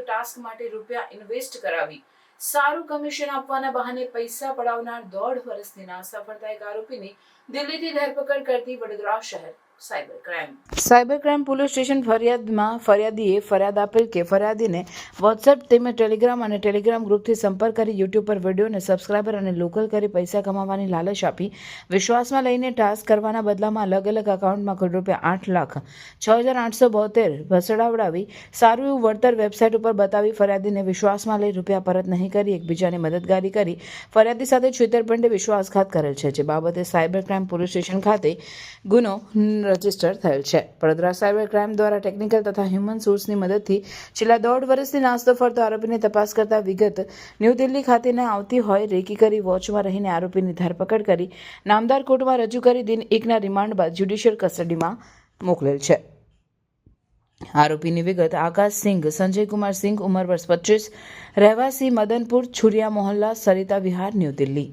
Task માટે રૂપિયા invest કરાવી. સારું કમિશન આપવાના બહાને પૈસા પડાવનાર દોઢ વર્ષની ના સફળતા એક આરોપીની દિલ્હીથી ધરપકડ કરતી વડોદરા શહેર. Cyber crime. Cyber crime police station ફરિયાદમાં ફરિયાદીએ ફરિયાદ આપેલ કે ફરિયાદીને વોટ્સએપ તેમજ ટેલિગ્રામ અને ટેલિગ્રામ ગ્રુપથી સંપર્ક કરી યુટ્યુબ પર વિડીયોને સબસ્ક્રાઇબર અને લોકલ કરી પૈસા કમાવાની લાલચ આપી. વિશ્વાસમાં લઈને ટાસ્ક કરવાના બદલામાં અલગ અલગ એકાઉન્ટમાં કરોડ રૂપિયા આઠ લાખ, છ હજાર આઠસો બોતેર ભસડાવડાવી સારું એવું વળતર વેબસાઇટ ઉપર બતાવી ફરિયાદીને વિશ્વાસમાં લઈ રૂપિયા પરત નહીં કરી, એકબીજાની મદદગારી કરી. ફરિયાદી સાથે છેતરપિંડી વિશ્વાસઘાત કરેલ છે. જે બાબતે સાયબર ક્રાઇમ પોલીસ સ્ટેશન ખાતે ગુનો રજિસ્ટર થયેલ છે. વડોદરા સાયબર ક્રાઇમ દ્વારા ટેકનિકલ તથા હ્યુમન સોર્સની મદદથી છેલ્લા દોઢ વર્ષથી નાસ્તો ફરતો આરોપીની તપાસ કરતા વિગત ન્યૂ દિલ્હી ખાતેને આવતી હોય રેકી કરી વોચમાં રહીને આરોપીની ધરપકડ કરી નામદાર કોર્ટમાં રજૂ કરી દિન એકના રિમાન્ડ બાદ જ્યુડિશિયલ કસ્ટડીમાં મોકલેલ છે. આરોપીની વિગત આકાશ સિંઘ, સંજય કુમાર સિંઘ, ઉંમર વર્ષ પચીસ, રહેવાસી મદનપુર, છુરિયા મોહલ્લા, સરિતા વિહાર, ન્યૂ દિલ્હી.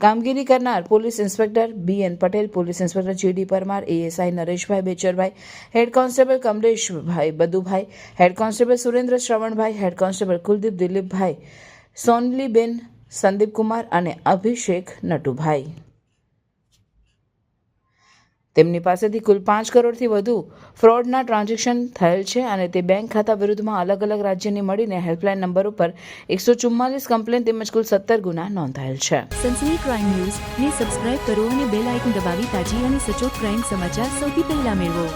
કામગીરી કરનાર police inspector B N Patel, police inspector GD Parmar, ASI Nareshbhai Becharbhai, head constable Kamleshbhai Badhubhai, head constable Surendra Shravanbhai, head constable Kuldeep Dilipbhai, Sonaliben Sandeepkumar અને અભિષેક નટુભાઈ. તેમની પાસેથી કુલ પાંચ કરોડથી વધુ ફ્રોડના ટ્રાન્ઝેક્શન થયેલ છે અને તે બેંક ખાતા વિરુદ્ધમાં અલગ અલગ રાજ્યની મળીને હેલ્પલાઇન નંબર ઉપર એકસો ચુમ્માલીસ કમ્પ્લેન તેમજ કુલ સત્તર ગુના નોંધાયેલ છે. સનસની ક્રાઇમ ન્યૂઝ સબસ્ક્રાઇબ કરો અને બેલ આઇકન દબાવી તાજી અને સચોટ ક્રાઇમ સમાચાર સૌથી પહેલા મેળવો.